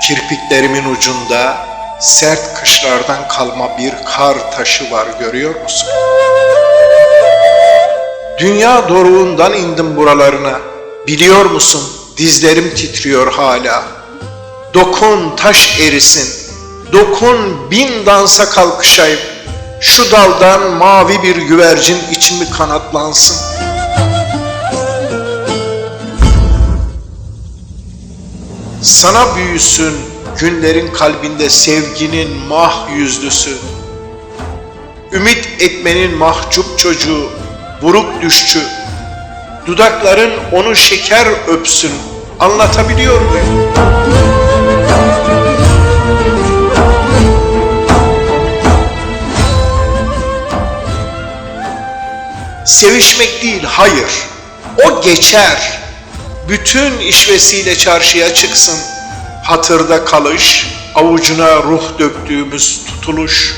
Kirpiklerimin ucunda sert kışlardan kalma bir kar taşı var görüyor musun? Dünya doruğundan indim buralarına. Biliyor musun dizlerim titriyor hala. Dokun taş erisin. Dokun bin dansa kalkışayım. Şu daldan mavi bir güvercin içimi kanatlansın. Sana büyüsün günlerin kalbinde sevginin mah yüzlüsü. Ümit etmenin mahcup çocuğu, buruk düşçü. Dudakların onu şeker öpsün. Anlatabiliyor muyum? Sevişmek değil, hayır. O geçer. Bütün işvesiyle çarşıya çıksın. Hatırda kalış, avucuna ruh döktüğümüz tutuluş.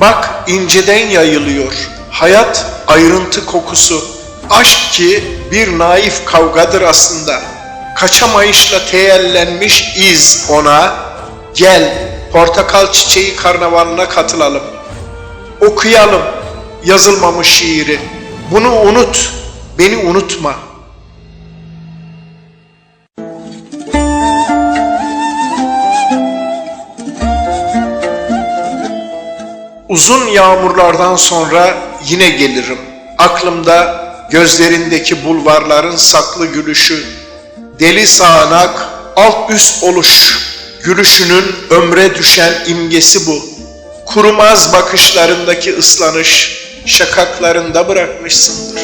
Bak inceden yayılıyor. Hayat ayrıntı kokusu. Aşk ki bir naif kavgadır aslında. Kaçamayışla teyellenmiş iz ona. Gel portakal çiçeği karnavalına katılalım. Okuyalım yazılmamış şiiri. Bunu unut, beni unutma. Uzun yağmurlardan sonra yine gelirim. Aklımda gözlerindeki bulvarların saklı gülüşü, deli sağanak, alt üst oluş, gülüşünün ömre düşen imgesi bu. Kurumaz bakışlarındaki ıslanış, şakaklarında bırakmışsındır.